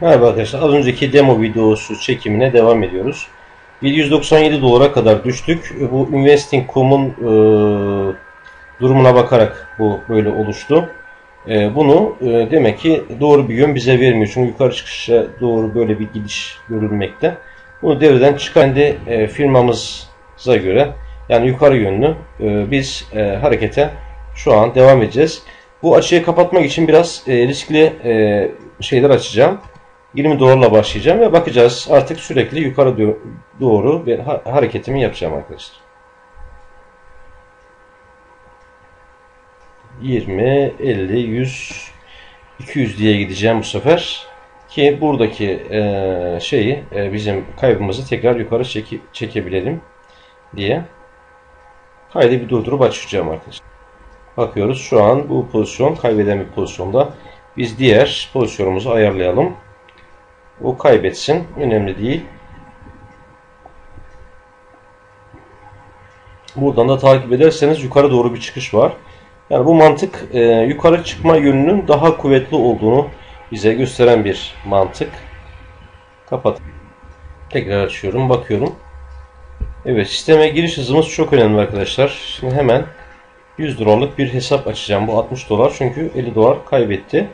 Merhaba arkadaşlar. Az önceki demo videosu çekimine devam ediyoruz. 797 dolara kadar düştük. Bu Investing.com'un e, durumuna bakarak bu böyle oluştu. E, bunu e, demek ki doğru bir yön bize vermiyor. Çünkü yukarı çıkışa doğru böyle bir gidiş görülmekte. Bunu devreden çıkan de e, firmamıza göre yani yukarı yönlü e, biz e, harekete şu an devam edeceğiz. Bu açıyı kapatmak için biraz e, riskli e, şeyler açacağım. 20 dolarla başlayacağım ve bakacağız. Artık sürekli yukarı doğru bir hareketimi yapacağım arkadaşlar. 20, 50, 100, 200 diye gideceğim bu sefer. Ki buradaki e, şeyi e, bizim kaybımızı tekrar yukarı çeke, çekebilelim diye. Kaydı bir durdurup açacağım arkadaşlar. Bakıyoruz şu an bu pozisyon kaybeden bir pozisyonda. Biz diğer pozisyonumuzu ayarlayalım. O kaybetsin. Önemli değil. Buradan da takip ederseniz yukarı doğru bir çıkış var. Yani bu mantık e, yukarı çıkma yönünün daha kuvvetli olduğunu bize gösteren bir mantık. Kapat. Tekrar açıyorum. Bakıyorum. Evet sisteme giriş hızımız çok önemli arkadaşlar. Şimdi hemen 100 dolarlık bir hesap açacağım. Bu 60 dolar çünkü 50 dolar kaybetti.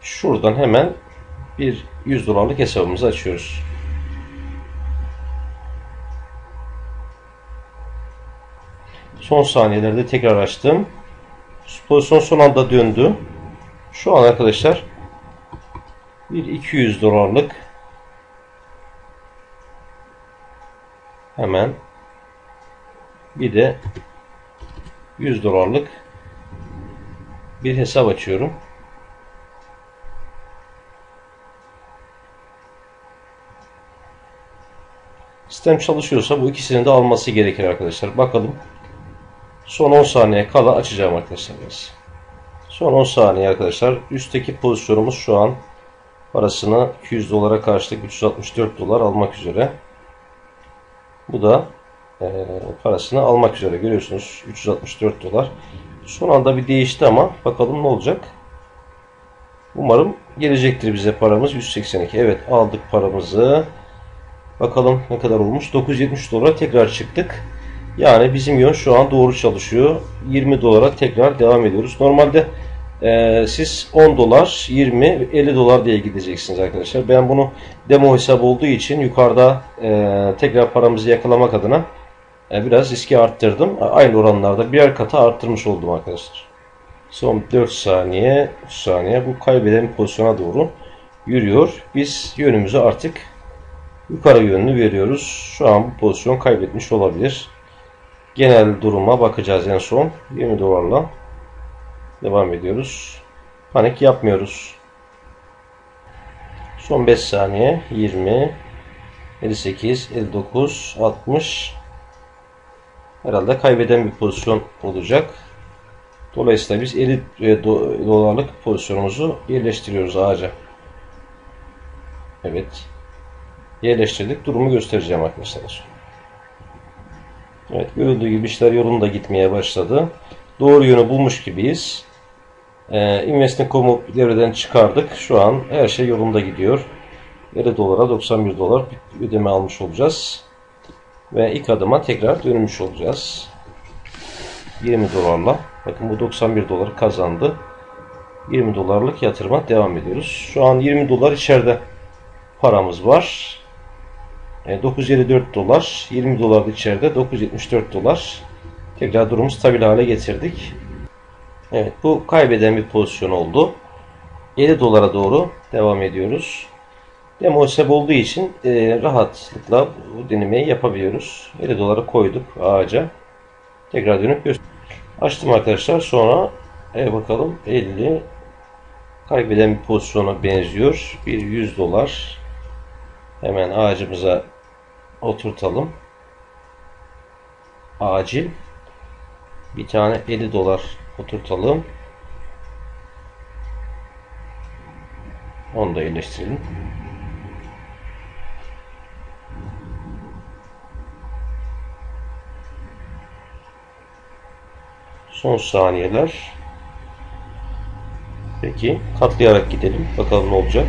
Şuradan hemen bir 100 dolarlık hesabımızı açıyoruz. Son saniyelerde tekrar açtım. Pozisyon son anda döndü. Şu an arkadaşlar bir 200 dolarlık hemen bir de 100 dolarlık bir hesap açıyorum. Sistem çalışıyorsa bu ikisini de alması gerekir arkadaşlar. Bakalım. Son 10 saniye kala açacağım arkadaşlar. Son 10 saniye arkadaşlar. Üstteki pozisyonumuz şu an parasını 200 dolara karşılık 364 dolar almak üzere. Bu da e, parasını almak üzere. Görüyorsunuz 364 dolar. Son anda bir değişti ama bakalım ne olacak. Umarım gelecektir bize paramız 182. Evet aldık paramızı. Bakalım ne kadar olmuş. 970 dolara tekrar çıktık. Yani bizim yön şu an doğru çalışıyor. 20 dolara tekrar devam ediyoruz. Normalde e, siz 10 dolar, 20, 50 dolar diye gideceksiniz arkadaşlar. Ben bunu demo hesabı olduğu için yukarıda e, tekrar paramızı yakalamak adına e, biraz riski arttırdım. Aynı oranlarda birer kata arttırmış oldum arkadaşlar. Son 4 saniye, 3 saniye bu kaybeden pozisyona doğru yürüyor. Biz yönümüzü artık yukarı yönlü veriyoruz. Şu an bu pozisyon kaybetmiş olabilir. Genel duruma bakacağız en son. 20 dolarla devam ediyoruz. Panik yapmıyoruz. Son 5 saniye. 20 58 59 60 herhalde kaybeden bir pozisyon olacak. Dolayısıyla biz 50 e, dolarlık pozisyonumuzu yerleştiriyoruz ağaca. Evet yerleştirdik. Durumu göstereceğim arkadaşlar. Evet görüldüğü gibi işler yolunda gitmeye başladı. Doğru yönü bulmuş gibiyiz. Ee, Investing.com'u devreden çıkardık. Şu an her şey yolunda gidiyor. 50 dolara 91 dolar ödeme almış olacağız. Ve ilk adıma tekrar dönmüş olacağız. 20 dolarla. Bakın bu 91 dolar kazandı. 20 dolarlık yatırıma devam ediyoruz. Şu an 20 dolar içeride paramız var. 954 e, dolar, 20 dolar içeride 974 dolar. Tekrar durumu stabil hale getirdik. Evet bu kaybeden bir pozisyon oldu. 50 dolara doğru devam ediyoruz. Demo hesap olduğu için e, rahatlıkla bu denemeyi yapabiliyoruz. 50 dolara koyduk ağaca. Tekrar dönüp göster. Açtım arkadaşlar. Sonra e, bakalım 50 kaybeden bir pozisyona benziyor. Bir 100 dolar Hemen ağacımıza oturtalım. Acil. Bir tane 50 dolar oturtalım. Onu da iyileştirelim. Son saniyeler. Peki katlayarak gidelim. Bakalım ne olacak.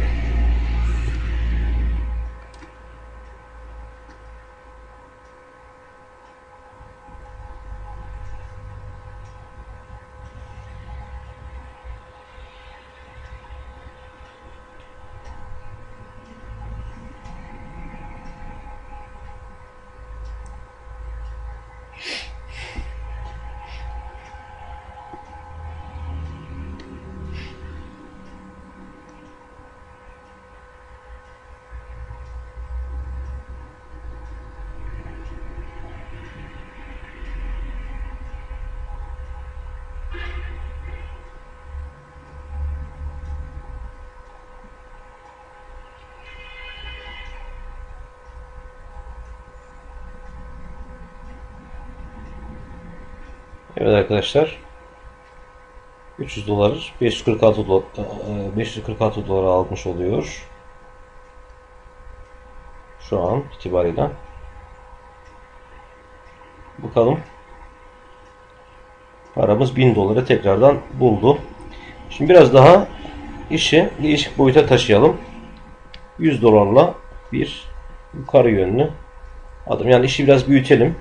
Evet arkadaşlar. 300 dolar 546 dolar 546 dolara almış oluyor. Şu an itibariyle. Bakalım. Paramız 1000 doları tekrardan buldu. Şimdi biraz daha işi değişik boyuta taşıyalım. 100 dolarla bir yukarı yönlü adım. Yani işi biraz büyütelim.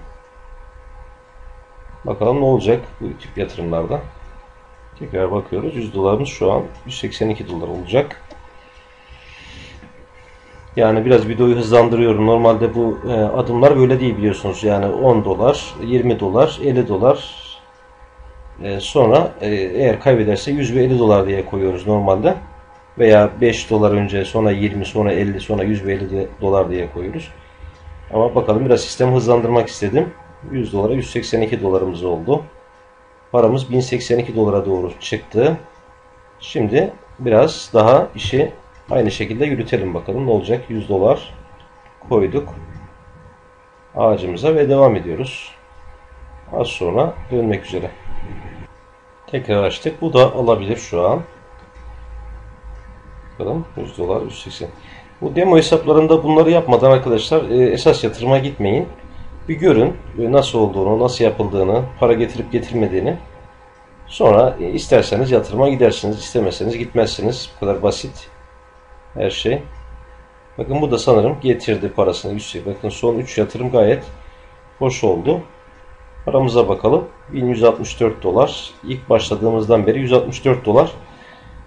Bakalım ne olacak bu tip yatırımlarda. Tekrar bakıyoruz. 100 dolarımız şu an 182 dolar olacak. Yani biraz videoyu hızlandırıyorum. Normalde bu e, adımlar böyle değil biliyorsunuz. Yani 10 dolar, 20 dolar, 50 dolar. E, sonra e, eğer kaybederse 100 ve 50 dolar diye koyuyoruz normalde. Veya 5 dolar önce sonra 20 sonra 50 sonra 100 ve 50 dolar diye koyuyoruz. Ama bakalım biraz sistemi hızlandırmak istedim. 100 dolara 182 dolarımız oldu. Paramız 1082 dolara doğru çıktı. Şimdi biraz daha işi aynı şekilde yürütelim bakalım ne olacak. 100 dolar koyduk ağacımıza ve devam ediyoruz. Az sonra dönmek üzere. Tekrar açtık. Bu da alabilir şu an. Bakalım 100 dolar 180. Bu demo hesaplarında bunları yapmadan arkadaşlar e, esas yatırıma gitmeyin. Bir görün e, nasıl olduğunu, nasıl yapıldığını, para getirip getirmediğini. Sonra e, isterseniz yatırıma gidersiniz, istemezseniz gitmezsiniz. Bu kadar basit her şey. Bakın bu da sanırım getirdi parasını. Bakın son 3 yatırım gayet hoş oldu. Paramıza bakalım. 1164 dolar. İlk başladığımızdan beri 164 dolar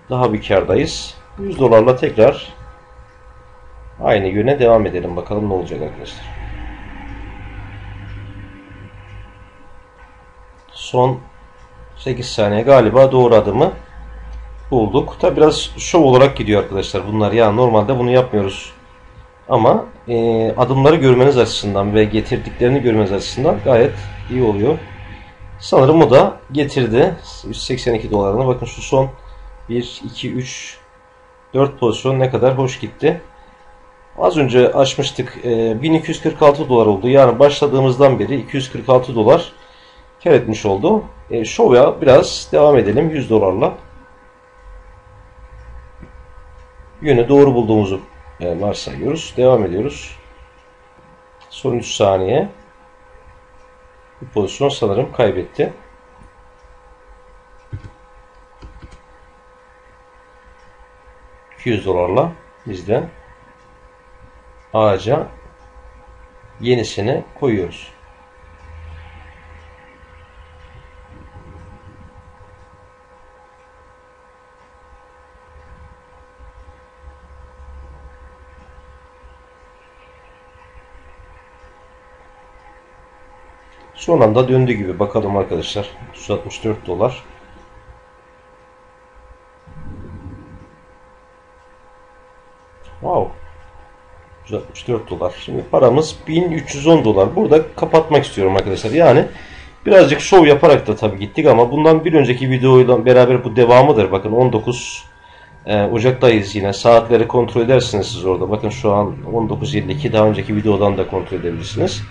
daha bir kardayız. 100 dolarla tekrar aynı yöne devam edelim. Bakalım ne olacak arkadaşlar. Son 8 saniye galiba doğru adımı bulduk. Tabi biraz şov olarak gidiyor arkadaşlar bunlar. Yani normalde bunu yapmıyoruz. Ama e, adımları görmeniz açısından ve getirdiklerini görmeniz açısından gayet iyi oluyor. Sanırım o da getirdi. 182 dolarına. Bakın şu son 1, 2, 3, 4 pozisyon ne kadar hoş gitti. Az önce açmıştık. E, 1246 dolar oldu. Yani başladığımızdan beri 246 dolar kar etmiş oldu. E, şovya biraz devam edelim 100 dolarla. Yönü doğru bulduğumuzu e, varsayıyoruz. Devam ediyoruz. Son 3 saniye. Bu pozisyon sanırım kaybetti. ...200 dolarla bizden ağaca yenisini koyuyoruz. Son anda döndü gibi. Bakalım arkadaşlar. 164 dolar. Wow. 164 dolar. Şimdi paramız 1310 dolar. Burada kapatmak istiyorum arkadaşlar. Yani birazcık şov yaparak da tabii gittik ama bundan bir önceki videoyla beraber bu devamıdır. Bakın 19 e, Ocak'tayız yine. Saatleri kontrol edersiniz siz orada. Bakın şu an 19.52. Daha önceki videodan da kontrol edebilirsiniz.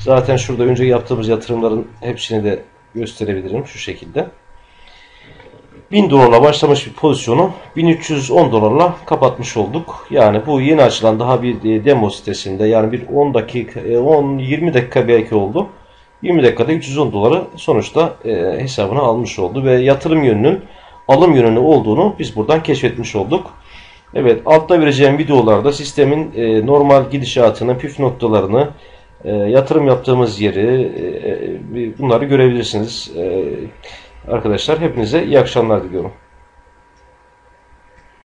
Zaten şurada önce yaptığımız yatırımların hepsini de gösterebilirim şu şekilde. 1000 dolarla başlamış bir pozisyonu 1310 dolarla kapatmış olduk. Yani bu yeni açılan daha bir demo sitesinde yani bir 10 dakika 10 20 dakika belki oldu. 20 dakikada 310 doları sonuçta e, hesabına almış oldu ve yatırım yönünün alım yönünü olduğunu biz buradan keşfetmiş olduk. Evet altta vereceğim videolarda sistemin e, normal gidişatını, püf noktalarını, e, yatırım yaptığımız yeri e, e bunları görebilirsiniz. E, arkadaşlar hepinize iyi akşamlar diliyorum.